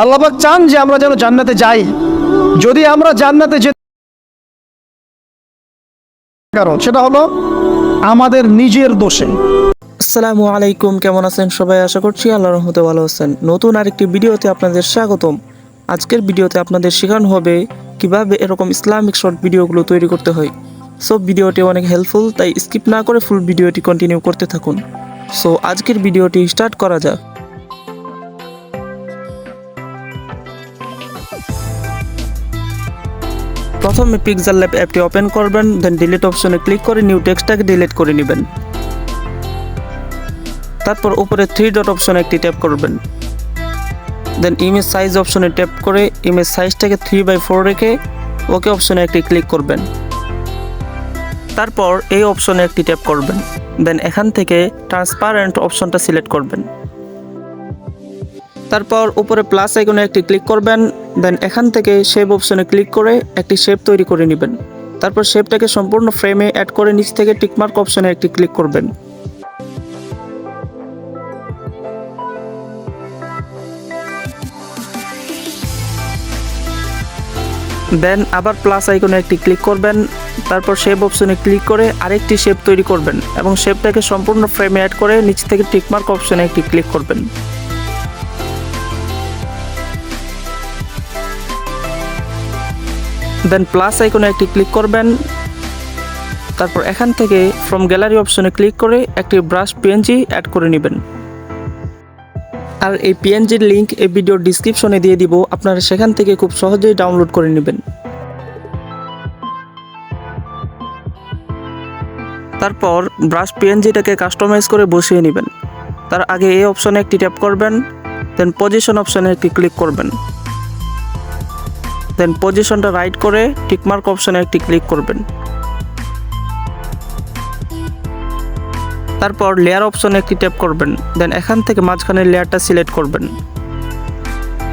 আল্লাহবাক চান যে আমরা যেন জান্নাতে যাই। যদি আমরা জান্নাতে যে কারণ সেটা হলো আমাদের নিজের দোষে। আসসালামু আলাইকুম, কেমন আছেন সবাই? আশা করছি আল্লাহ রহমতে ভালো আছেন। নতুন আরেকটি ভিডিওতে আপনাদের স্বাগতম। আজকের ভিডিওতে আপনাদের শেখানো হবে কীভাবে এরকম ইসলামিক শর্ট ভিডিওগুলো তৈরি করতে হয়। সো, ভিডিওটি অনেক হেল্পফুল তাই স্কিপ না করে ফুল ভিডিওটি কন্টিনিউ করতে থাকুন। সো, আজকের ভিডিওটি স্টার্ট করা যাক। প্রথমে পিক্সেল ল্যাব অ্যাপটি ওপেন করবেন দেন ডিলিট অপশনে ক্লিক করে নিউ টেক্সটটাকে ডিলিট করে নেবেন। তারপর উপরে থ্রি ডট অপশনে একটি ট্যাপ করবেন। দেন ইমেজ সাইজ অপশনে ট্যাপ করে ইমেজ সাইজটাকে থ্রি বাই ফোর রেখে ওকে অপশনে একটি ক্লিক করবেন। তারপর এই অপশনে একটি ট্যাপ করবেন। দেন এখান থেকে ট্রান্সপারেন্ট অপশনটা সিলেক্ট করবেন। তারপর উপরে প্লাস আইকনে একটি ক্লিক করবেন দেন এখান থেকে শেপ অপশনে ক্লিক করে একটি শেপ তৈরি করে নেবেন। তারপর শেপটাকে সম্পূর্ণ ফ্রেমে অ্যাড করে নিচ থেকে টিকমার্ক অপশনে একটি ক্লিক করবেন। দেন আবার প্লাস আইকনে একটি ক্লিক করবেন, তারপর শেপ অপশনে ক্লিক করে আরেকটি শেপ তৈরি করবেন এবং শেপটাকে সম্পূর্ণ ফ্রেমে অ্যাড করে নিচ থেকে টিকমার্ক অপশনে একটি ক্লিক করবেন। দেন প্লাস আইকনে একটি ক্লিক করবেন। তারপর এখান থেকে ফ্রম গ্যালারি অপশনে ক্লিক করে একটি ব্রাশ পিএনজি অ্যাড করে নেবেন। আর এই পিএনজির লিঙ্ক এই ভিডিওর ডিসক্রিপশনে দিয়ে দিব। আপনারা সেখান থেকে খুব সহজেই ডাউনলোড করে নেবেন। তারপর ব্রাশ পিএনজিটাকে কাস্টমাইজ করে বসিয়ে নেবেন। তার আগে এই অপশনে একটি ট্যাপ করবেন। দেন পজিশন অপশনে একটি ক্লিক করবেন। দেন পজিশনটা রাইট করে টিকমার্ক অপশনে একটি ক্লিক করবেন। তারপর লেয়ার অপশনে একটি ট্যাপ করবেন। দেন এখান থেকে মাঝখানের লেয়ারটা সিলেক্ট করবেন।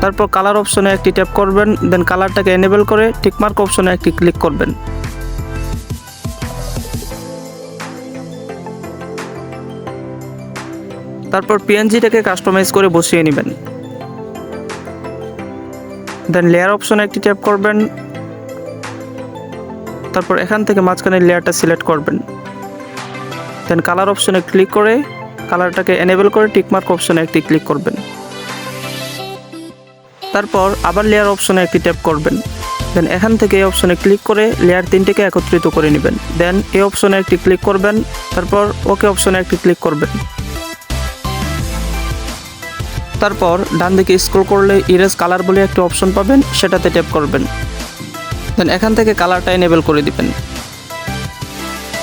তারপর কালার অপশনে একটি ট্যাপ করবেন। দেন কালারটাকে এনেবল করে টিকমার্ক অপশনে একটি ক্লিক করবেন। তারপর পিএনজিটাকে কাস্টমাইজ করে বসিয়ে নেবেন। দেন লেয়ার অপশনে একটি ট্যাপ করবেন। তারপর এখান থেকে মাঝখানে লেয়ারটা সিলেক্ট করবেন। দেন কালার অপশনে ক্লিক করে কালারটাকে এনেবল করে টিকমার্ক অপশনে একটি ক্লিক করবেন। তারপর আবার লেয়ার অপশনে একটি ট্যাপ করবেন। দেন এখান থেকে এই অপশনে ক্লিক করে লেয়ার তিনটিকে একত্রিত করে নেবেন। দেন এই অপশনে একটি ক্লিক করবেন। তারপর ওকে অপশনে একটি ক্লিক করবেন। তারপর ডান দিকে স্ক্রল করলে ইরেজ কালার বলে একটি অপশন পাবেন, সেটাতে ট্যাপ করবেন। দেন এখান থেকে কালারটা এনেবেল করে দিবেন।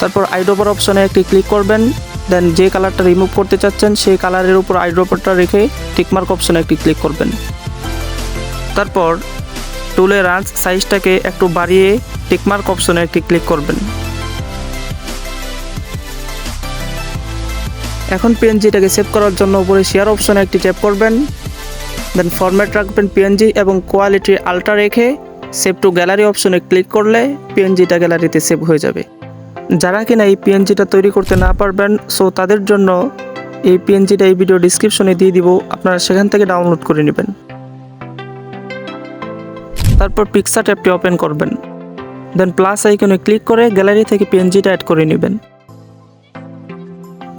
তারপর আইড্রপার অপশনে একটি ক্লিক করবেন। দেন যে কালারটা রিমুভ করতে চাচ্ছেন, সেই কালারের উপর আইড্রপারটা রেখে টিকমার্ক অপশনে একটি ক্লিক করবেন। তারপর টুলের রাঞ্চ সাইজটাকে একটু বাড়িয়ে টিকমার্ক অপশনে একটি ক্লিক করবেন। এখন পিএনজিটাকে সেভ করার জন্য উপরে শেয়ার অপশনে একটি ট্যাপ করবেন। দেন ফরম্যাট রাখবেন পিএনজি এবং কোয়ালিটি আলট্রা রেখে সেভ টু গ্যালারি অপশনে ক্লিক করলে পিএনজিটা গ্যালারিতে সেভ হয়ে যাবে। যারা কিনা এই পিএনজিটা তৈরি করতে না পারবেন সো তাদের জন্য এই পিএনজিটা এই ভিডিও ডিসক্রিপশনে দিয়ে দিব, আপনারা সেখান থেকে ডাউনলোড করে নেবেন। তারপর পিকচার ট্যাপটি ওপেন করবেন। দেন প্লাস আইকনে ক্লিক করে গ্যালারি থেকে পিএনজিটা অ্যাড করে নেবেন।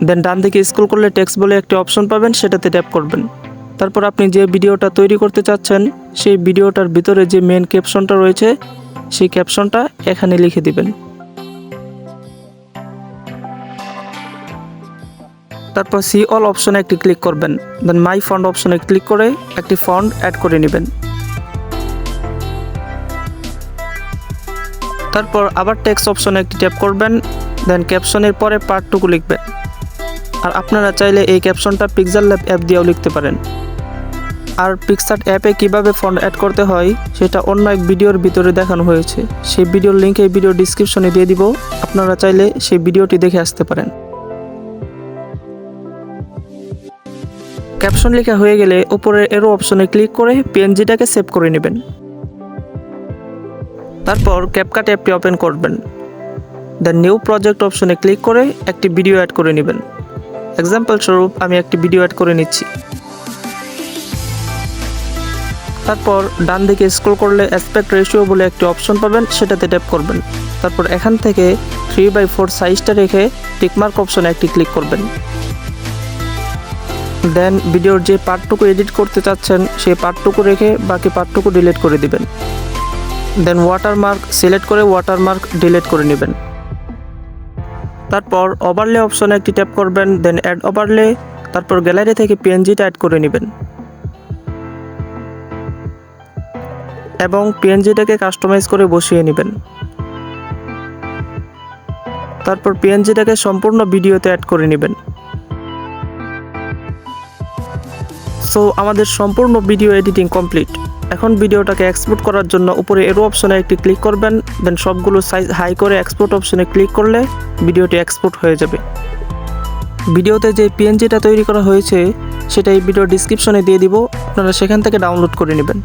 দেন ডান দিকে স্ক্রল করলে টেক্সট বলে একটি অপশন পাবেন, সেটাতে ট্যাপ করবেন। তারপর আপনি যে ভিডিওটা তৈরি করতে চাচ্ছেন, সেই ভিডিওটার ভিতরে যে মেন ক্যাপশনটা রয়েছে, সেই ক্যাপশনটা এখানে লিখে দিবেন। তারপর সি অল অপশনে একটি ক্লিক করবেন। দেন মাই ফন্ড অপশনে ক্লিক করে একটি ফন্ড অ্যাড করে নেবেন। তারপর আবার টেক্সট অপশনে একটি ট্যাপ করবেন। দেন ক্যাপশনের পরে পার্টটুকু লিখবেন। আর আপনারা চাইলে এই ক্যাপশনটা পিক্সেল ল্যাব অ্যাপ দিয়েও লিখতে পারেন। আর পিক্সার্ট অ্যাপে কীভাবে ফন্ট অ্যাড করতে হয়, সেটা অন্য এক ভিডিওর ভিতরে দেখানো হয়েছে। সেই ভিডিওর লিঙ্ক এই ভিডিও ডিসক্রিপশনে দিয়ে দিব। আপনারা চাইলে সেই ভিডিওটি দেখে আসতে পারেন। ক্যাপশন লেখা হয়ে গেলে উপরের এরো অপশনে ক্লিক করে পিএনজিটাকে সেভ করে নেবেন। তারপর ক্যাপকাট অ্যাপটি ওপেন করবেন। দ্য নিউ প্রজেক্ট অপশনে ক্লিক করে একটি ভিডিও অ্যাড করে নেবেন। এক্সাম্পল স্বরূপ আমি একটি ভিডিও অ্যাড করে নিচ্ছি। তারপর ডান দিকে স্ক্রল করলে অ্যাসপেক্ট রেশিও বলে একটি অপশন পাবেন, সেটাতে ট্যাপ করবেন। তারপর এখান থেকে থ্রি বাই ফোর সাইজটা রেখে টিকমার্ক অপশনে একটি ক্লিক করবেন। দেন ভিডিওর যে পার্টটুকু এডিট করতে চাচ্ছেন, সেই পার্টটুকু রেখে বাকি পার্টটুকু ডিলিট করে দিবেন। দেন ওয়াটারমার্ক সিলেক্ট করে ওয়াটারমার্ক ডিলিট করে নেবেন। তারপর ওভারলে অপশনে একটি ট্যাপ করবেন দেন অ্যাড ওভারলে তারপর গ্যালারি থেকে পিএনজিটা অ্যাড করে নেবেন। এবং পিএনজিটাকে কাস্টমাইজ করে বসিয়ে নেবেন। তারপর পিএনজিটাকে সম্পূর্ণ ভিডিওতে অ্যাড করে নেবেন। সো আমাদের সম্পূর্ণ ভিডিও এডিটিং কমপ্লিট এখন ভিডিওটাকে এক্সপোর্ট করার জন্য উপরে এরো অপশনে একটি ক্লিক করবেন দেন সবগুলো সাইজ হাই করে এক্সপোর্ট অপশনে ক্লিক করলে ভিডিওটি এক্সপোর্ট হয়ে যাবে। ভিডিওতে যে পিএনজিটা তৈরি করা হয়েছে, সেটা এই ভিডিও ডিসক্রিপশনে দিয়ে দিব, আপনারা সেখান থেকে ডাউনলোড করে নেবেন।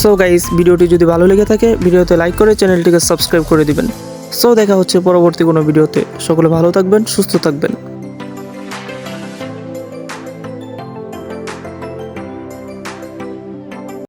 সো গাইস ভিডিওটি যদি ভালো লেগে থাকে, ভিডিওতে লাইক করে চ্যানেলটিকে সাবস্ক্রাইব করে দিবেন। সো দেখা হচ্ছে পরবর্তী কোনো ভিডিওতে। সকলে ভালো থাকবেন, সুস্থ থাকবেন।